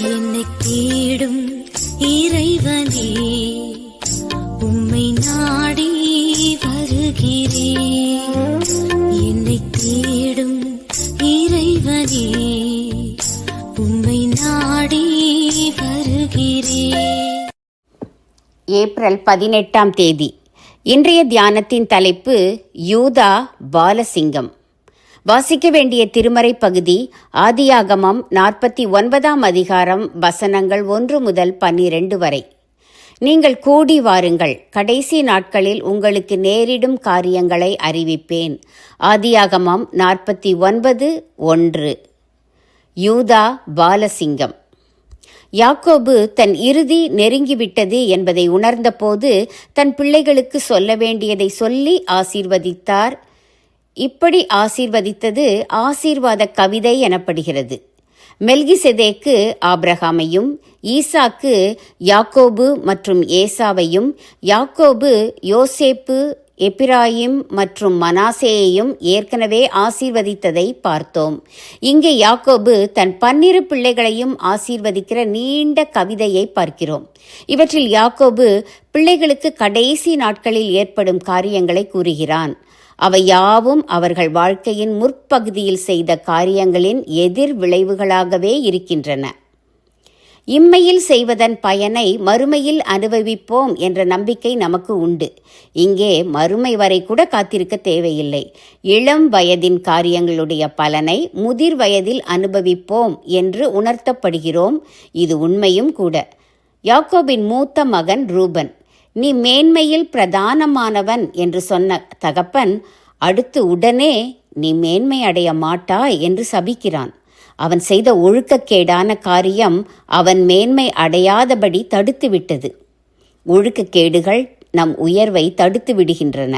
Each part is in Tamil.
என்னை தேடும் இறைவனே உம்மை நாடி வருகிறேன் என்னை தேடும் இறைவனே உம்மை நாடி வருகிறேன் ஏப்ரல் பதினெட்டாம் தேதி. இன்றைய தியானத்தின் தலைப்பு யூதா பாலசிங்கம். வாசிக்க வேண்டிய திருமறை பகுதி ஆதியாகமம் நாற்பத்தி ஒன்பதாம் அதிகாரம் வசனங்கள் ஒன்று முதல் பன்னிரண்டு வரை. நீங்கள் கூடி வாருங்கள். கடைசி நாட்களில் உங்களுக்கு நேரிடும் காரியங்களை அறிவிப்பேன். ஆதியாகமம் நாற்பத்தி ஒன்பது ஒன்று. யூதா பாலசிங்கம். யாக்கோபு தன் இறுதி நெருங்கிவிட்டது என்பதை உணர்ந்தபோது தன் பிள்ளைகளுக்கு சொல்ல வேண்டியதை சொல்லி ஆசீர்வதித்தார். இப்படி ஆசீர்வதித்தது ஆசீர்வாத கவிதை எனப்படுகிறது. மெல்கிசெதேக்கு ஆப்ரஹாமையும் ஈசாக்கு யாக்கோபு மற்றும் ஏசாவையும் யாக்கோபு யோசேப்பு எப்பிராயிம் மற்றும் மனாசேயையும் ஏற்கனவே ஆசீர்வதித்ததை பார்த்தோம். இங்கே யாக்கோபு தன் பன்னிரு பிள்ளைகளையும் ஆசீர்வதிக்கிற நீண்ட கவிதையை பார்க்கிறோம். இவற்றில் யாக்கோபு பிள்ளைகளுக்கு கடைசி நாட்களில் ஏற்படும் காரியங்களை கூறுகிறான். அவை யாவும் அவர்கள் வாழ்க்கையின் முற்பகுதியில் செய்த காரியங்களின் எதிர் விளைவுகளாகவே இருக்கின்றன. இம்மையில் செய்வதன் பயனை மறுமையில் அனுபவிப்போம் என்ற நம்பிக்கை நமக்கு உண்டு. இங்கே மறுமை வரை கூட காத்திருக்க தேவையில்லை. இளம் வயதின் காரியங்களுடைய பலனை முதிர் வயதில் அனுபவிப்போம் என்று உணர்த்தப்படுகிறோம். இது உண்மையும் கூட. யாக்கோபின் மூத்த மகன் ரூபன். நீ மேன்மையில் பிரதானமானவன் என்று சொன்ன தகப்பன் அடுத்து உடனே நீ மேன்மை அடைய மாட்டாய் என்று சபிக்கிறான். அவன் செய்த ஒழுக்கக்கேடான காரியம் அவன் மேன்மை அடையாதபடி தடுத்து விட்டது ஒழுக்கக்கேடுகள் நம் உயர்வை தடுத்து விடுகின்றன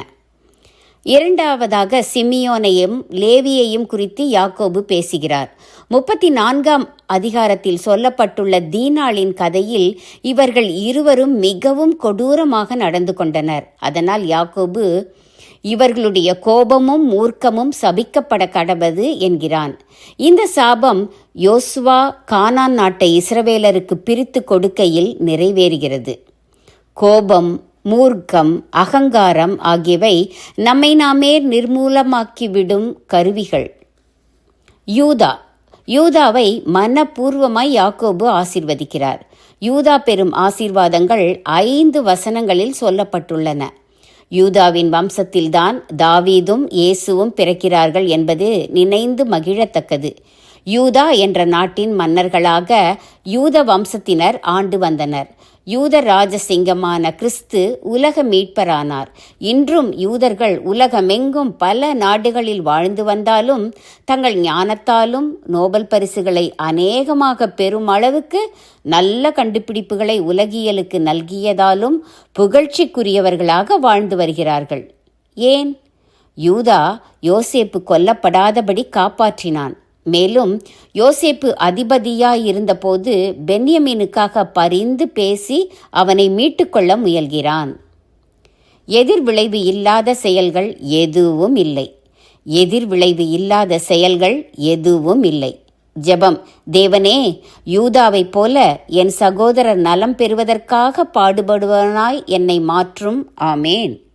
இரண்டாவதாக சிமியோனையும் லேவியையும் குறித்து யாக்கோபு பேசுகிறார். முப்பத்தி நான்காம் அதிகாரத்தில் சொல்லப்பட்டுள்ள தீனாளின் கதையில் இவர்கள் இருவரும் மிகவும் கொடூரமாக நடந்து கொண்டனர். அதனால் யாக்கோபு இவர்களுடைய கோபமும் மூர்க்கமும் சபிக்கப்பட கடவது என்கிறான். இந்த சாபம் யோசுவா கானான் நாட்டை இஸ்ரவேலருக்கு பிரித்து கொடுக்கையில் நிறைவேறுகிறது. கோபம் மூர்க்கம் அகங்காரம் ஆகியவை நம்மை நாமே நிர்மூலமாக்கிவிடும் கருவிகள். யூதா. யூதாவை மனப்பூர்வமாய் யாக்கோபு ஆசீர்வதிக்கிறார். யூதா பெறும் ஆசீர்வாதங்கள் ஐந்து வசனங்களில் சொல்லப்பட்டுள்ளன. யூதாவின் வம்சத்தில்தான் தாவீதும் இயேசுவும் பிறக்கிறார்கள் என்பது நினைந்து மகிழத்தக்கது. யூதா என்ற நாட்டின் மன்னர்களாக யூத வம்சத்தினர் ஆண்டு வந்தனர். யூத ராஜசிங்கமான கிறிஸ்து உலக மீட்பரானார். இன்றும் யூதர்கள் உலகமெங்கும் பல நாடுகளில் வாழ்ந்து வந்தாலும் தங்கள் ஞானத்தாலும் நோபல் பரிசுகளை அநேகமாக பெறும் அளவுக்கு நல்ல கண்டுபிடிப்புகளை உலகியலுக்கு நல்கியதாலும் புகழ்ச்சிக்குரியவர்களாக வாழ்ந்து வருகிறார்கள். ஏன்? யூதா யோசேப்பு கொல்லப்படாதபடி காப்பாற்றினான். மேலும் யோசேப்பு அதிபதியாயிருந்தபோது பென்யமீனுக்காக பரிந்து பேசி அவனை மீட்டுக்கொள்ள முயல்கிறான். எதிர்விளைவு இல்லாத செயல்கள் எதுவும் இல்லை. எதிர்விளைவு இல்லாத செயல்கள் எதுவும் இல்லை. ஜெபம். தேவனே யூதாவைப் போல என் சகோதரர் நலம் பெறுவதற்காக பாடுபடுவனாய் என்னை மாற்றும். ஆமேன்.